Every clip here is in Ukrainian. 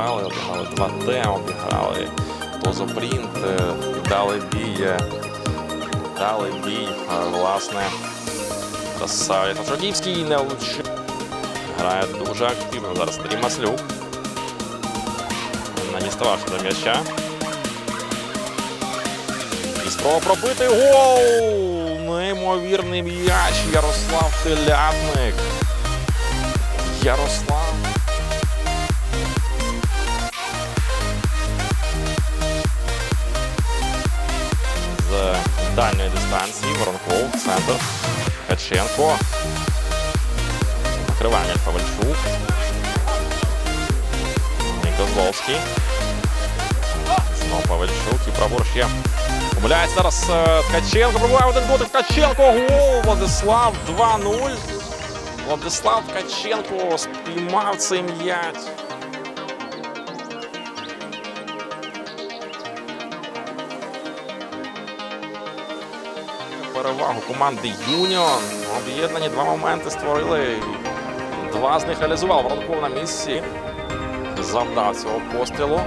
обіграли, обіграли 2D, обіграли позопринт, е, дали бій, е, дали бій, е, власне, красавець Чорнівський не влучив. Грає дуже активно зараз Андрій Маслюк. Не діставався до м'яча. І спроба пробити гол! Неймовірний м'яч Ярослав Телятник. Ярослав. З дальньої дистанції Воронков, центр. Ткаченко. Накривання Павельчук. Козловський. Знову Павельчук і праворуч є. Помиляється зараз е, Ткаченко. Пробуває один дотик. Ткаченко. Гол! Владислав 2-0. Владислав Ткаченко спіймав цей м'яч. Перевагу команди Юніон. Об'єднані два моменти створили. Два з них реалізував Воронков на місці. Завдав цього пострілу.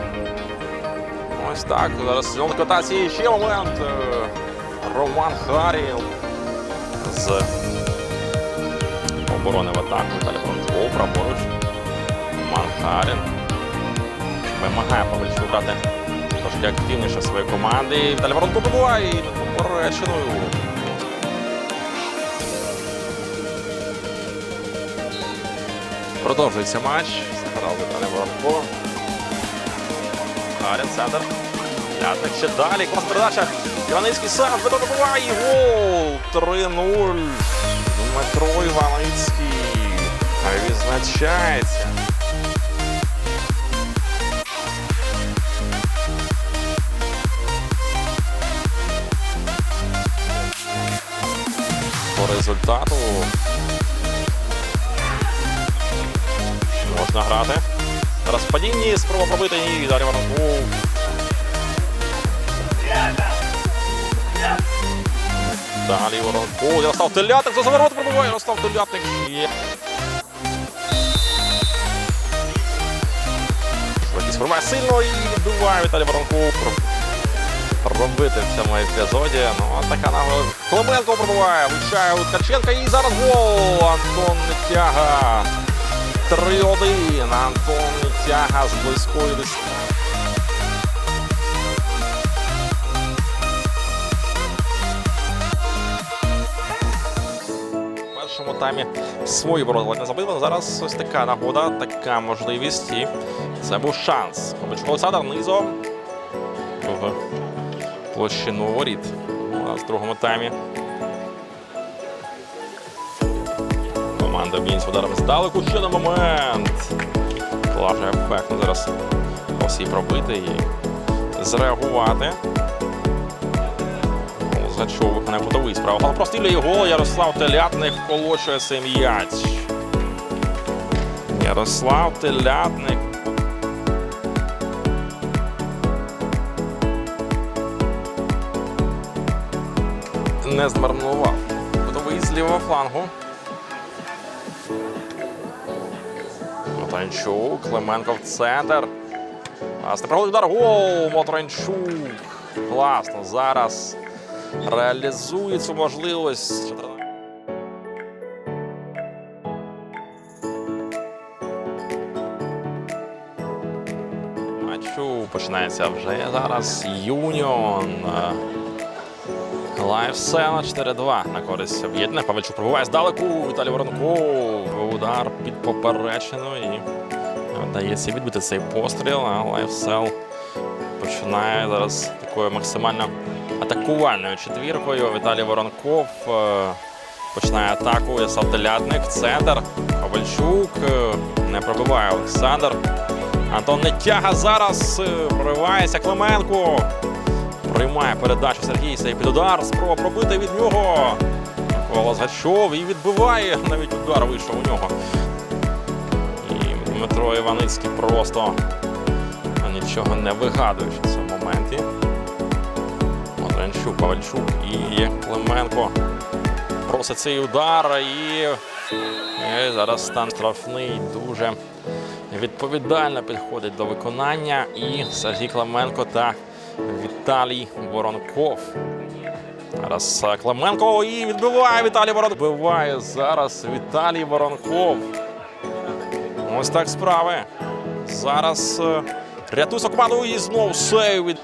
Ось так. Зараз зйомка котації. Ще момент. Роман Харіл з оборони в атаку. Далі Воронков, праворуч. Роман Харін. Вимагає Павельчук грати трошки активніше в своїй команді. Далі Воронков побуває і поперечиною. Продовжується матч. Заграв Віталій Воронко. Гарін центр. Лятник ще далі. Клас передача. Іваницький сам. І Гол. 3-0. Дмитро Іваницький. Відзначається. По результату можна грати. Зараз падінні, спроба пробити і далі Воронков. Далі Воронков. Ярослав Телятник за заворот пробиває. Ярослав Телятник є. Швидкість пробиває сильно і відбиває Віталій Воронков. Пробити в цьому епізоді. Ну, от така нагода. Клименко пробиває, влучає у Ткаченка і зараз гол. Антон Нетяга. 3-1. Антон Нетяга з близької дистанції. В першому таймі свої ворота не забили. Зараз ось така нагода, така можливість. І це був шанс. Кобичко Олександр низом. В площину воріт. Ну, а в другому таймі. Команда Мінськ ударом здалеку. Ще на момент. Клаже ефектно зараз по всій пробити і зреагувати. Згачов виконає кутовий справа. Гол прострілює гол. Ярослав Телятник вколочує цей м'яч. Ярослав Телятник. Не змарнував. Кутовий з лівого флангу. Мотранчук, Клименко в центр. Степроголий удар. Гол! Мотранчук. Класно. Зараз реалізує цю можливість. Матчу починається вже зараз Юніон. Лайфсена 4-2 на користь об'єднання. Павельчук пробуває здалеку. Віталій Воронков. Удар під поперечину і вдається відбити цей постріл. А Лайфсел починає зараз такою максимально атакувальною четвіркою. Віталій Воронков е, починає атаку. Ясав Телятник, центр. Павельчук е, не пробиває Олександр. Антон Нетяга зараз е, проривається Клименко. Приймає передачу Сергій Сей під удар. Спроба пробити від нього. Микола Згачов і відбиває. Навіть удар вийшов у нього. І Дмитро Іваницький просто нічого не вигадуючи в цьому моменті. Модренчук, Павельчук і Клименко. Просить цей удар і, і зараз стан штрафний дуже відповідально підходить до виконання. І Сергій Клименко та Віталій Воронков. Зараз Клименко і відбиває Віталій Воронков. Відбиває зараз Віталій Воронков. Ось так справи. Зараз е, рятується команду і знову сейв від.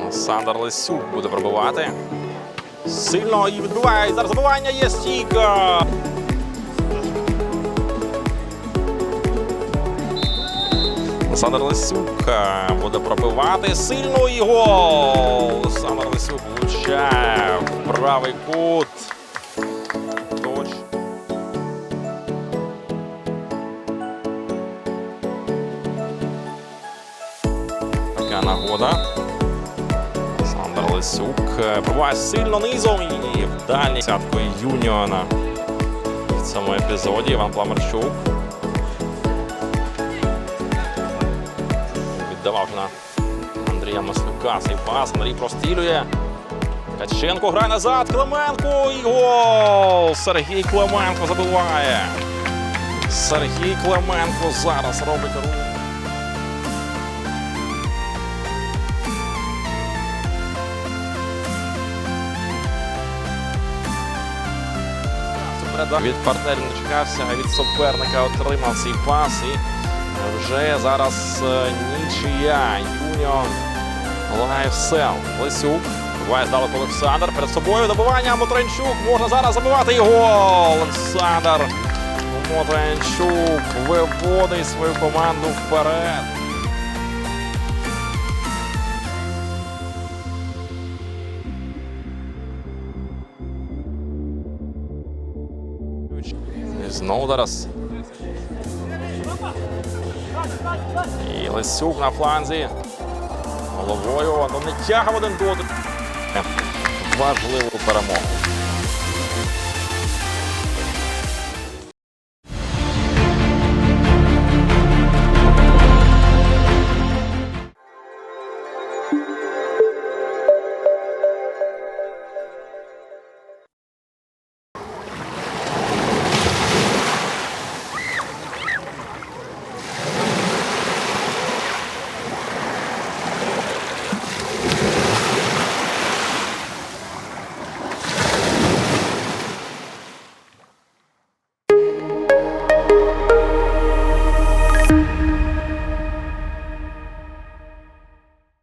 Олександр Лисюк буде пробивати. Сильно і відбиває. Зараз забивання є стійка. Олександр Лисюк е, буде пробивати сильно і гол. Олександр Лисюк влучає в правий кут. Така нагода. Олександр Лисюк е, пробиває сильно низом і вдалі сяткою Юніона в цьому епізоді. Іван Пламерчук. Віддавав на Андрія Маслюка. Цей пас. Андрій прострілює. Ткаченко грає назад. Клименко і гол! Сергій Клименко забиває. Сергій Клименко зараз робить рух. Від партнерів не чекався, а від суперника отримав цей пас. І вже зараз е, нічия. Юніон Лайфсел. Лисюк. Буває здалеку Олександр. Перед собою добивання Мотренчук. Можна зараз забивати гол. Олександр Мотренчук виводить свою команду вперед. Знову зараз. І Лисюк на фланзі. Головою, ну не тягав один дотик. Важливу перемогу.